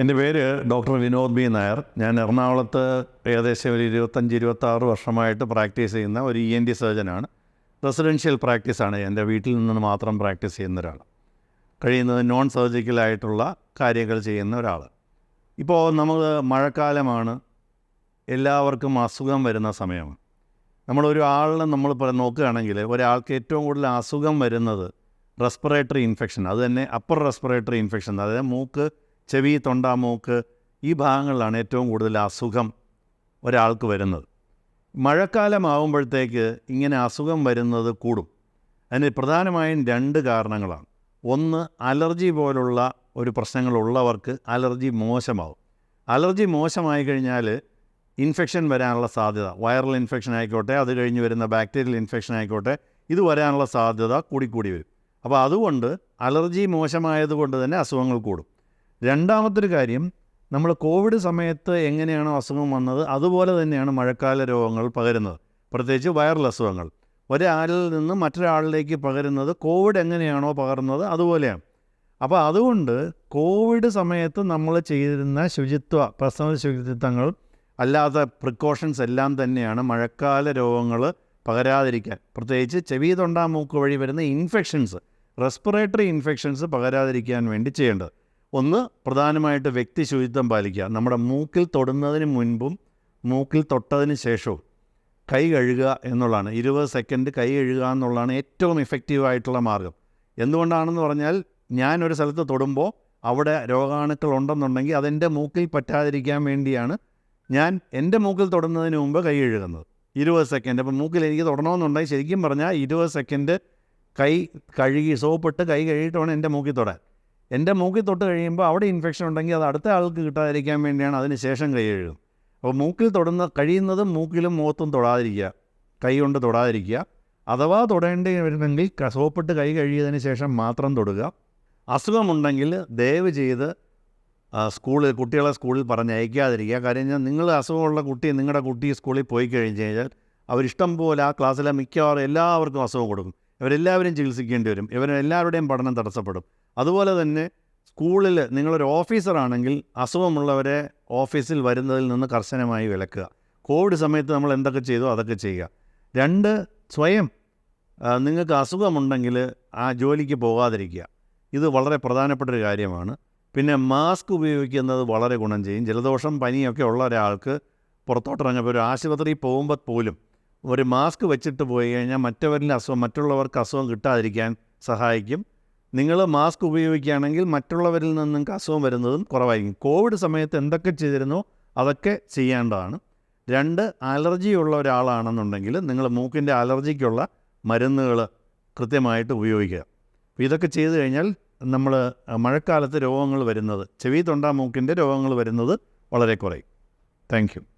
എന്റെ പേര് doctor Vinod B Nair. ഞാൻ എറണാകുളത്ത് ഏകദേശം ഒരു ഇരുപത്തഞ്ച് ഇരുപത്താറ് വർഷമായിട്ട് പ്രാക്ടീസ് ചെയ്യുന്ന ഒരു ഇ എൻ ഡി സർജനാണ്. റെസിഡൻഷ്യൽ പ്രാക്ടീസാണ് എന്റെ വീട്ടിൽ നിന്ന് മാത്രം പ്രാക്ടീസ് ചെയ്യുന്ന ഒരാൾ. കഴിയുന്നത് നോൺ സർജിക്കലായിട്ടുള്ള കാര്യങ്ങൾ ചെയ്യുന്ന ഒരാൾ. ഇപ്പോൾ നമ്മൾ മഴക്കാലമാണ്. എല്ലാവർക്കും അസുഖം വരുന്ന സമയമാണ്. നമ്മളൊരു ആളിനെ നമ്മൾ നോക്കുകയാണെങ്കിൽ ഒരാൾക്ക് ഏറ്റവും കൂടുതൽ അസുഖം വരുന്നത് റെസ്പിറേറ്ററി ഇൻഫെക്ഷൻ അത് തന്നെ അപ്പർ റെസ്പിറേറ്ററി ഇൻഫെക്ഷൻ അതായത് മൂക്ക് ചെവി തൊണ്ട മൂക്ക് ഈ ഭാഗങ്ങളിലാണ് ഏറ്റവും കൂടുതൽ അസുഖം ഒരാൾക്ക് വരുന്നത്. മഴക്കാലമാവുമ്പോഴത്തേക്ക് ഇങ്ങനെ അസുഖം വരുന്നത് കൂടും. അതിന് പ്രധാനമായും രണ്ട് കാരണങ്ങളാണ്. ഒന്ന് അലർജി പോലുള്ള ഒരു പ്രശ്നങ്ങളുള്ളവർക്ക് അലർജി മോശമാവും. അലർജി മോശമായി കഴിഞ്ഞാൽ ഇൻഫെക്ഷൻ വരാനുള്ള സാധ്യത വൈറൽ ഇൻഫെക്ഷൻ ആയിക്കോട്ടെ അത് കഴിഞ്ഞ് വരുന്ന ബാക്ടീരിയൽ ഇൻഫെക്ഷൻ ആയിക്കോട്ടെ ഇത് വരാനുള്ള സാധ്യത കൂടിക്കൂടി വരും. അപ്പോൾ അതുകൊണ്ട് അലർജി മോശമായതുകൊണ്ട് തന്നെ അസുഖങ്ങൾ കൂടും. രണ്ടാമത്തൊരു കാര്യം നമ്മൾ കോവിഡ് സമയത്ത് എങ്ങനെയാണോ അസുഖം വന്നത് അതുപോലെ തന്നെയാണ് മഴക്കാല രോഗങ്ങൾ പകരുന്നത്. പ്രത്യേകിച്ച് വൈറൽ അസുഖങ്ങൾ. ഒരാളിൽ നിന്ന് മറ്റൊരാളിലേക്ക് പകരുന്നത് കോവിഡ് എങ്ങനെയാണോ പകർന്നത് അതുപോലെയാണ്. അപ്പോൾ അതുകൊണ്ട് കോവിഡ് സമയത്ത് നമ്മൾ ചെയ്തിരുന്ന ശുചിത്വ പ്രസവ ശുചിത്വങ്ങൾ അല്ലാത്ത പ്രിക്കോഷൻസ് എല്ലാം തന്നെയാണ് മഴക്കാല രോഗങ്ങൾ പകരാതിരിക്കാൻ. പ്രത്യേകിച്ച് ചെവി തൊണ്ടാ മൂക്ക് വഴി വരുന്ന ഇൻഫെക്ഷൻസ് റെസ്പിറേറ്ററി ഇൻഫെക്ഷൻസ് പകരാതിരിക്കാൻ വേണ്ടി ചെയ്യേണ്ടത്. ഒന്ന് പ്രധാനമായിട്ട് വ്യക്തി ശുചിത്വം പാലിക്കുക. നമ്മുടെ മൂക്കിൽ തൊടുന്നതിന് മുൻപും മൂക്കിൽ തൊട്ടതിന് ശേഷവും കൈ കഴുകുക എന്നുള്ളതാണ്. ഇരുപത് സെക്കൻഡ് കൈ കഴുകുക എന്നുള്ളതാണ് ഏറ്റവും ഇഫക്റ്റീവായിട്ടുള്ള മാർഗം. എന്തുകൊണ്ടാണെന്ന് പറഞ്ഞാൽ ഞാനൊരു സ്ഥലത്ത് തൊടുമ്പോൾ അവിടെ രോഗാണുക്കൾ ഉണ്ടെന്നുണ്ടെങ്കിൽ അതെന്റെ മൂക്കിൽ പറ്റാതിരിക്കാൻ വേണ്ടിയാണ് ഞാൻ എന്റെ മൂക്കിൽ തൊടുന്നതിന് മുമ്പ് കൈ കഴുകുന്നത്. ഇരുപത് സെക്കൻഡ്. അപ്പോൾ മൂക്കിൽ എനിക്ക് തൊടണമെന്നുണ്ടെങ്കിൽ ശരിക്കും പറഞ്ഞാൽ ഇരുപത് സെക്കൻഡ് കൈ കഴുകി സോപ്പിട്ട് കൈ കഴുകിയിട്ട് വേണം എന്റെ മൂക്കിൽ തൊടാൻ. എന്റെ മൂക്കിൽ തൊട്ട് കഴിയുമ്പോൾ അവിടെ ഇൻഫെക്ഷൻ ഉണ്ടെങ്കിൽ അത് അടുത്ത ആൾക്ക് കിട്ടാതിരിക്കാൻ വേണ്ടിയാണ് അതിന് ശേഷം കൈ കഴുകും അപ്പോൾ മൂക്കിൽ തൊടുന്ന കഴിയുന്നതും മൂക്കിലും മുഖത്തും തൊടാതിരിക്കുക. കൈ കൊണ്ട് തൊടാതിരിക്കുക. അഥവാ തൊടേണ്ടി വരുന്നെങ്കിൽ സോപ്പിട്ട് കൈ കഴുകിയതിന് ശേഷം മാത്രം തൊടുക. അസുഖമുണ്ടെങ്കിൽ ദയവ് ചെയ്ത് സ്കൂളിൽ കുട്ടികളെ സ്കൂളിൽ പറഞ്ഞയക്കാതിരിക്കുക കാര്യം നിങ്ങൾ അസുഖമുള്ള കുട്ടി നിങ്ങളുടെ കുട്ടി സ്കൂളിൽ പോയി കഴിഞ്ഞ് കഴിഞ്ഞാൽ അവരിഷ്ടം പോലെ ആ ക്ലാസ്സിലെ മിക്കവാറും എല്ലാവർക്കും അസുഖം കൊടുക്കും. ഇവരെല്ലാവരും ചികിത്സിക്കേണ്ടി വരും. ഇവരെല്ലാവരുടെയും പഠനം തടസ്സപ്പെടും. അതുപോലെ തന്നെ സ്കൂളിൽ നിങ്ങളൊരു ഓഫീസറാണെങ്കിൽ അസുഖമുള്ളവരെ ഓഫീസിൽ വരുന്നതിൽ നിന്ന് കർശനമായി വിലക്കുക. കോവിഡ് സമയത്ത് നമ്മൾ എന്തൊക്കെ ചെയ്തോ അതൊക്കെ ചെയ്യുക. രണ്ട് സ്വയം നിങ്ങൾക്ക് അസുഖമുണ്ടെങ്കിൽ ആ ജോലിക്ക് പോകാതിരിക്കുക. ഇത് വളരെ പ്രധാനപ്പെട്ട ഒരു കാര്യമാണ്. പിന്നെ മാസ്ക് ഉപയോഗിക്കുന്നത് വളരെ ഗുണം ചെയ്യും. ജലദോഷം പനിയൊക്കെ ഉള്ള ഒരാൾക്ക് പുറത്തോട്ടിറങ്ങുമ്പോൾ ഒരു ആശുപത്രിയിൽ പോകുമ്പോൾ പോലും ഒരു മാസ്ക് വെച്ചിട്ട് പോയി കഴിഞ്ഞാൽ മറ്റവരിൽ അസുഖം മറ്റുള്ളവർക്ക് അസുഖം കിട്ടാതിരിക്കാൻ സഹായിക്കും. നിങ്ങൾ മാസ്ക് ഉപയോഗിക്കുകയാണെങ്കിൽ മറ്റുള്ളവരിൽ നിന്ന് നിങ്ങൾക്ക് അസുഖം വരുന്നതും കുറവായിരിക്കും. കോവിഡ് സമയത്ത് എന്തൊക്കെ ചെയ്തിരുന്നോ അതൊക്കെ ചെയ്യേണ്ടതാണ്. രണ്ട് അലർജി ഉള്ള ഒരാളാണെന്നുണ്ടെങ്കിൽ നിങ്ങൾ മൂക്കിന്റെ അലർജിക്കുള്ള മരുന്നുകൾ കൃത്യമായിട്ട് ഉപയോഗിക്കുക. ഇതൊക്കെ ചെയ്തു കഴിഞ്ഞാൽ നമ്മൾ മഴക്കാലത്ത് രോഗങ്ങൾ വരുന്നത് ചെവി തൊണ്ടാമൂക്കിന്റെ രോഗങ്ങൾ വരുന്നത് വളരെ കുറയും. താങ്ക്